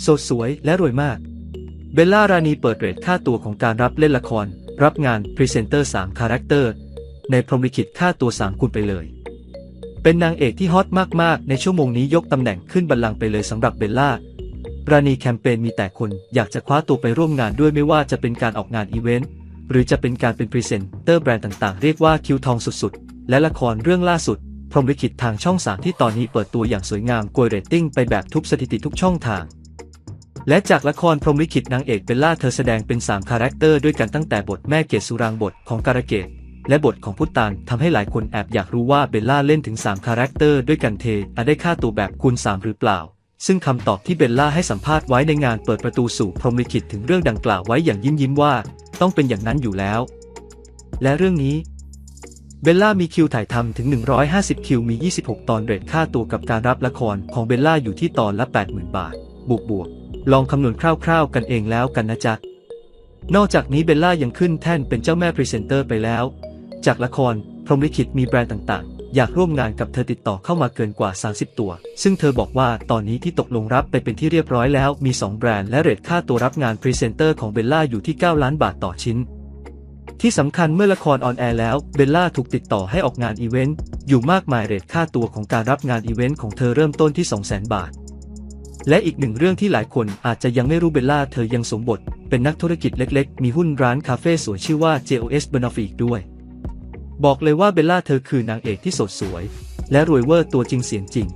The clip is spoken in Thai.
โสดสวยและรวยมาก เบลล่ารานีเปิดเรทค่าตัวของการรับเล่นละคร รับงานพรีเซนเตอร์3คาแรคเตอร์ในพรหมลิขิตค่าตัว3คูณไปเลย เป็นนางเอกที่ฮอตมากๆ ในชั่วโมงนี้ยกตำแหน่งขึ้นบัลลังก์ไปเลยสำหรับเบลล่ารานีแคมเปญมีแต่คนอยากจะคว้าตัวไปร่วมงานด้วยไม่ว่าจะเป็นการออกงานอีเวนต์หรือจะเป็นการเป็นพรีเซนเตอร์แบรนด์ต่างๆ เรียกว่าคิวทองสุดๆ และละครเรื่องล่าสุด พรหมลิขิตทางช่อง3ที่ตอนนี้เปิดตัวอย่างสวยงามกวยเรตติ้งไปแบบทุบสถิติทุกช่องทาง และจากละครพรหมลิขิตนางเอกเบลล่าเธอแสดงเป็น 3 คาแรคเตอร์ด้วยกันตั้งแต่บทแม่เกศสุรางบทของการะเกดและบทของพุตตานทำให้หลายคนแอบอยากรู้ว่าเบลล่าเล่นถึง 3 คาแรคเตอร์ด้วยกันเทอาได้ค่าตัวแบบคูณ 3 หรือเปล่า ซึ่งคำตอบที่เบลล่าให้สัมภาษณ์ไว้ในงานเปิดประตูสู่พรหมลิขิตถึงเรื่องดังกล่าวไว้อย่างยิ้มยิ้มว่า ต้องเป็นอย่างนั้นอยู่แล้ว และเรื่องนี้เบลล่ามีคิวถ่ายทำถึง 150 คิวมี 26 ตอนเรทค่าตัวกับการรับละครของเบลล่าอยู่ที่ตอนละ 80,000 บาท บวกบวก ลองคำนวณคร่าวๆกันเองแล้วกันนะจ๊ะ นอกจากนี้เบลล่ายังขึ้นแท่นเป็นเจ้าแม่พรีเซนเตอร์ไปแล้ว จากละครพรหมลิขิตมีแบรนด์ต่างๆ อยากร่วมงานกับเธอติดต่อเข้ามาเกินกว่า 30 ตัว ซึ่งเธอบอกว่าตอนนี้ที่ตกลงรับไปเป็นที่เรียบร้อยแล้วมี 2 แบรนด์และเรทค่าตัวรับงานพรีเซนเตอร์ของเบลล่าอยู่ที่ 9 ล้านบาทต่อชิ้น ที่สำคัญเมื่อละครออนแอร์แล้วเบลล่าถูกติดต่อให้ออกงานอีเวนต์อยู่มากมายเรทค่าตัวของการรับงานอีเวนต์ของเธอเริ่มต้นที่ 200,000 บาท และอีกหนึ่งเรื่องที่หลายคนอาจจะยังไม่รู้เบลล่าเธอยังสมบท เป็นนักธุรกิจเล็กๆ มีหุ้นร้านคาเฟ่สวยชื่อว่า JOS Benefic ด้วย บอกเลยว่าเบลล่าเธอคือนางเอกที่สดสวย และรวยเวอร์ตัวจริงเสียงจริง